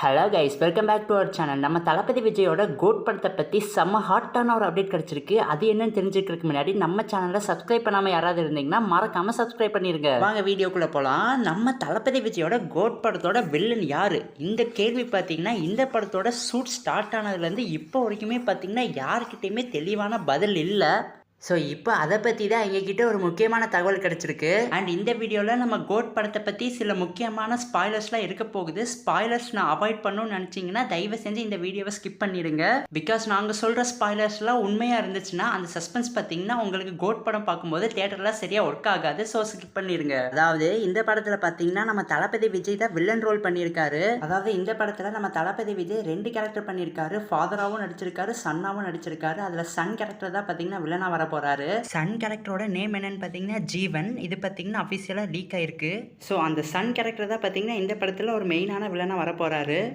Hello guys welcome back to our channel நம்ம தளபதி விஜயோட code படத்தை பற்றி செம்ம ஹாட்டான ஒரு அப்டேட் கிடச்சிருக்கு. அது என்னன்னு தெரிஞ்சுக்கிறதுக்கு முன்னாடி நம்ம சேனலை சப்ஸ்கிரைப் பண்ணாமல் யாராவது இருந்தீங்கன்னா மறக்காமல் சப்ஸ்கிரைப் பண்ணிருங்க. வாங்க வீடியோக்குள்ளே போகலாம் நம்ம தளபதி விஜயோட கோட் படத்தோட வில்லன் யார்? இந்த கேள்வி பார்த்தீங்கன்னா இந்த படத்தோட ஷூட் ஸ்டார்ட் ஆனதுலேருந்து இப்போ வரைக்குமே பார்த்தீங்கன்னா யாருக்கிட்டேயுமே தெளிவான பதில் இல்லை. ஸோ இப்போ அதை பற்றி தான் எங்ககிட்ட ஒரு முக்கியமான தகவல் கிடச்சிருக்கு. அண்ட் இந்த வீடியோவில் நம்ம கோட் படத்தை பற்றி சில முக்கியமான ஸ்பாய்லர்ஸ்லாம் இருக்க போகுது. ஸ்பாய்லர்ஸ் நான் அவாய்ட் பண்ணணும்னு நினச்சிங்கன்னா தயவு செஞ்சு இந்த வீடியோவை ஸ்கிப் பண்ணிடுங்க. பிகாஸ் நாங்கள் சொல்கிற ஸ்பாய்லர்ஸ்லாம் உண்மையாக இருந்துச்சுன்னா அந்த சஸ்பென்ஸ் பார்த்தீங்கன்னா உங்களுக்கு கோட் படம் பார்க்கும்போது தேட்டர்லாம் சரியாக ஒர்க் ஆகாது. ஸோ ஸ்கிப் பண்ணிடுங்க. அதாவது இந்த படத்தில் பார்த்தீங்கன்னா நம்ம தளபதி விஜய் தான் வில்லன் ரோல் பண்ணியிருக்காரு. அதாவது இந்த படத்தில் நம்ம தளபதி விஜய் ரெண்டு கேரக்டர் பண்ணியிருக்காரு. ஃபாதராகவும் நடிச்சிருக்காரு சன்னாவும் நடிச்சிருக்காரு. அதில் சன் கேரக்டர் தான் பார்த்தீங்கன்னா வில்லனாக வர போறாரு. சன் கேரக்டரோட நேம் என்னன்னு பார்த்தீங்கன்னா ஜீவன் இது பார்த்தீங்கன்னா அஃபிஷியலாக லீக் ஆயிருக்கு. ஸோ அந்த சன் கேரக்டர் தான் பார்த்தீங்கன்னா இந்த படத்தில் ஒரு மெயினான வில்லனாக வர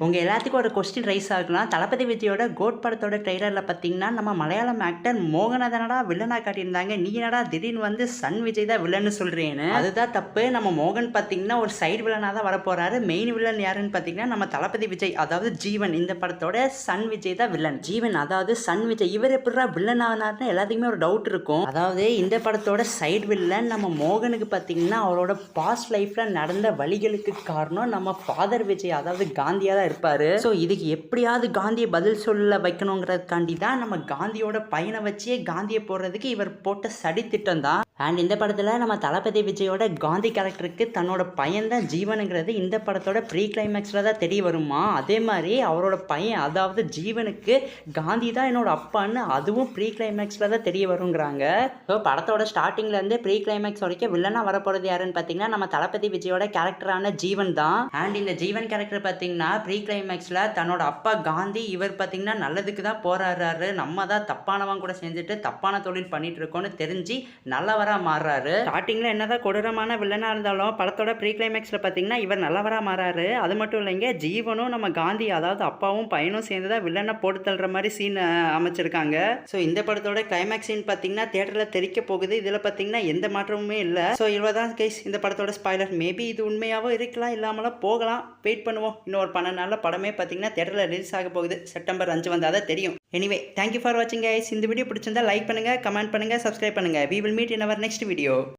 உங்கள் எல்லாத்துக்கும் ஒரு கொஸ்டின் ரைஸ் ஆகலாம். தளபதி விஜயோட கோட் படத்தோட ட்ரெய்லரில் பார்த்தீங்கன்னா நம்ம மலையாளம் ஆக்டர் மோகனதனடா வில்லனாக காட்டியிருந்தாங்க? நீ என்னடா திடீர்னு வந்து சன் விஜய் தான் வில்லன்னு சொல்கிறேன்னு அதுதான் தப்பு. நம்ம மோகன் பார்த்தீங்கன்னா ஒரு சைடு வில்லனாக தான் வரப்போகிறாரு மெயின் வில்லன் யாருன்னு பார்த்தீங்கன்னா நம்ம தளபதி விஜய் அதாவது ஜீவன் இந்த படத்தோட சன் விஜய் தான் வில்லன் ஜீவன் அதாவது சன் விஜய். இவர் எப்படிடா வில்லன் ஆனார்னு எல்லாத்துக்குமே ஒரு டவுட் இருக்கும் அதாவது இந்த படத்தோட சைடு வில்லன் நம்ம மோகனுக்கு பார்த்தீங்கன்னா அவரோட பாஸ்ட் லைஃப்ல நடந்த வழிகளுக்கு காரணம் நம்ம ஃபாதர் விஜய் அதாவது காந்தியா தான் இருப்பாரு. ஸோ இதுக்கு எப்படியாவது காந்தியை பதில் சொல்ல வைக்கணுங்கிறதுக்காண்டி தான் நம்ம காந்தியோட பையனை வச்சே காந்தியை போடுறதுக்கு இவர் போட்ட சடி திட்டம் தான். அண்ட் இந்த படத்தில் நம்ம தளபதி விஜயோட காந்தி கேரக்டருக்கு தன்னோட பையன் தான் ஜீவனுங்கிறது இந்த படத்தோட ப்ரீ கிளைமேக்ஸில் தான் தெரிய வருமா? அதே மாதிரி அவரோட பையன் அதாவது ஜீவனுக்கு காந்தி தான் என்னோட அப்பான்னு அதுவும் ப்ரீ கிளைமேக்ஸில் தான் தெரிய வருங்கிறாங்க. ஸோ படத்தோட ஸ்டார்டிங்லேருந்து ப்ரீ கிளைமேக்ஸ் வரைக்கும் வில்லனாக வரப்போகிறது யாருன்னு பார்த்தீங்கன்னா நம்ம தளபதி விஜயோட கேரக்டரான ஜீவன் தான். அண்ட் இந்த ஜீவன் கேரக்டர் பார்த்தீங்கன்னா ப்ரீ கிளைமேக்ஸில் தன்னோட அப்பா காந்தி இவர் பார்த்தீங்கன்னா நல்லதுக்கு தான் போராடுறாரு. நம்ம தான் தப்பானவன் கூட செஞ்சுட்டு தப்பான தொழில் பண்ணிட்டு இருக்கோம்னு தெரிஞ்சு நல்லவராக மாறுறாரு. ஸ்டார்டிங்கில் என்னதான் கொடூரமான வில்லனாக இருந்தாலும் படத்தோட ப்ரீ கிளைமேக்ஸில் பார்த்தீங்கன்னா இவர் நல்லவராக மாறாரு. அது மட்டும் இல்லைங்க ஜீவனும் நம்ம காந்தி அதாவது அப்பாவும் பையனும் சேர்ந்து தான் வில்லனை போட்டு தள்ளுற மாதிரி சீன் அமைச்சிருக்காங்க. ஸோ இந்த படத்தோட கிளைமேக்ஸ் சீன் பார்த்தீங்கன்னா தேட்டரில் தெரிக்க போகுது. இதில் பார்த்தீங்கன்னா எந்த மாற்றமுமே இல்லை. ஸோ இவ்வளோ தான் கைஸ் இந்த படத்தோட ஸ்பாய்லர் மேபி இது உண்மையாகவும் இருக்கலாம் இல்லாமலாம் போகலாம். வெயிட் பண்ணுவோம். இன்னும் ஒரு பன்னெண்டு நாளில் படமே பார்த்தீங்கன்னா தேட்டரில் ரிலீஸ் ஆக போகுது. செப்டம்பர் அஞ்சு வந்தால் தான் தெரியும். எனிவே தேங்க்யூ ஃபார் வாட்சிங் கைஸ் இந்த வீடியோ பிடிச்சிருந்தா லைக் பண்ணுங்கள் கமெண்ட் பண்ணுங்கள் சப்ஸ்கிரைப் பண்ணுங்கள் we will meet in our next video